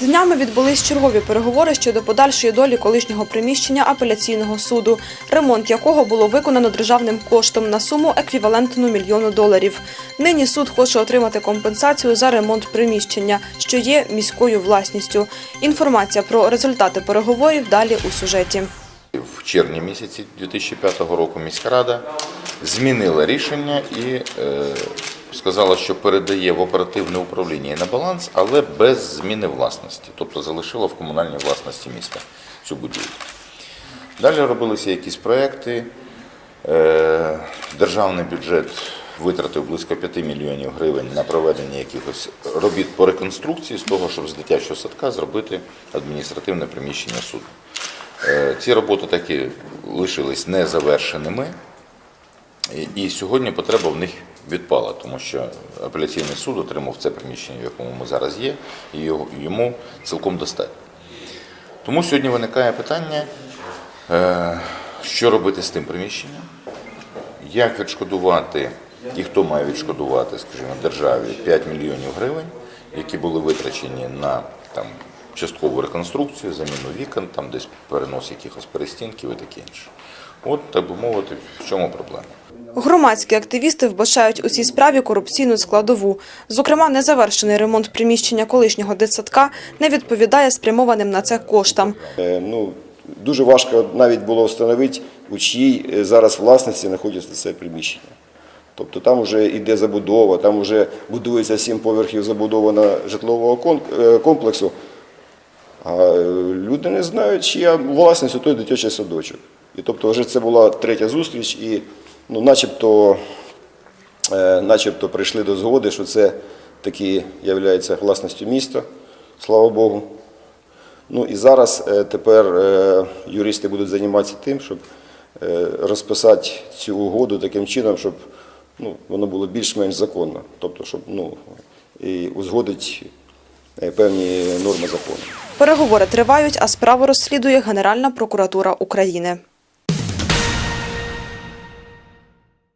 Днями відбулись чергові переговори щодо подальшої долі колишнього приміщення апеляційного суду, ремонт якого було виконано державним коштом на суму еквівалентну мільйону доларів. Нині суд хоче отримати компенсацію за ремонт приміщення, що є міською власністю. Інформація про результати переговорів далі у сюжеті. В червні місяці 2005 року міська рада змінила рішення і е, сказала, що передає в оперативне управління і на баланс, але без зміни власності, тобто залишила в комунальній власності міста цю будівлю. Далі робилися якісь проекти. Е, Державний бюджет витратив близько 5 мільйонів гривень на проведення якихось робіт по реконструкції з того, щоб з дитячого садка зробити адміністративне приміщення суду. Е, Ці роботи таки лишились незавершеними, і- і сьогодні потреба в них відпала, тому що апеляційний суд отримав це приміщення, в якому ми зараз є, і йому цілком достатньо. Тому сьогодні виникає питання, е, що робити з тим приміщенням, як відшкодувати і хто має відшкодувати, скажімо, державі 5 мільйонів гривень, які були витрачені на там, часткову реконструкцію, заміну вікон, там десь перенос якихось перестінків і таке інше. От, так би мовити, в чому проблема. Громадські активісти вбачають у цій справі корупційну складову. Зокрема, незавершений ремонт приміщення колишнього дитсадка не відповідає спрямованим на це коштам. Е, Ну, дуже важко навіть було встановити, у чиїй е, зараз власності знаходиться це приміщення. Тобто там вже йде забудова, там вже будується сім поверхів забудовано житлового е, комплексу. А люди не знають, чия власність у той дитячий садочок. І тобто вже це була третя зустріч, і ну, начебто, е, начебто прийшли до згоди, що це таки є власністю міста, слава Богу. Ну і зараз е, тепер е, юристи будуть займатися тим, щоб розписати цю угоду таким чином, щоб ну, воно було більш-менш законно. Тобто, щоб ну, і узгодить певні норми закону. Переговори тривають, а справу розслідує Генеральна прокуратура України.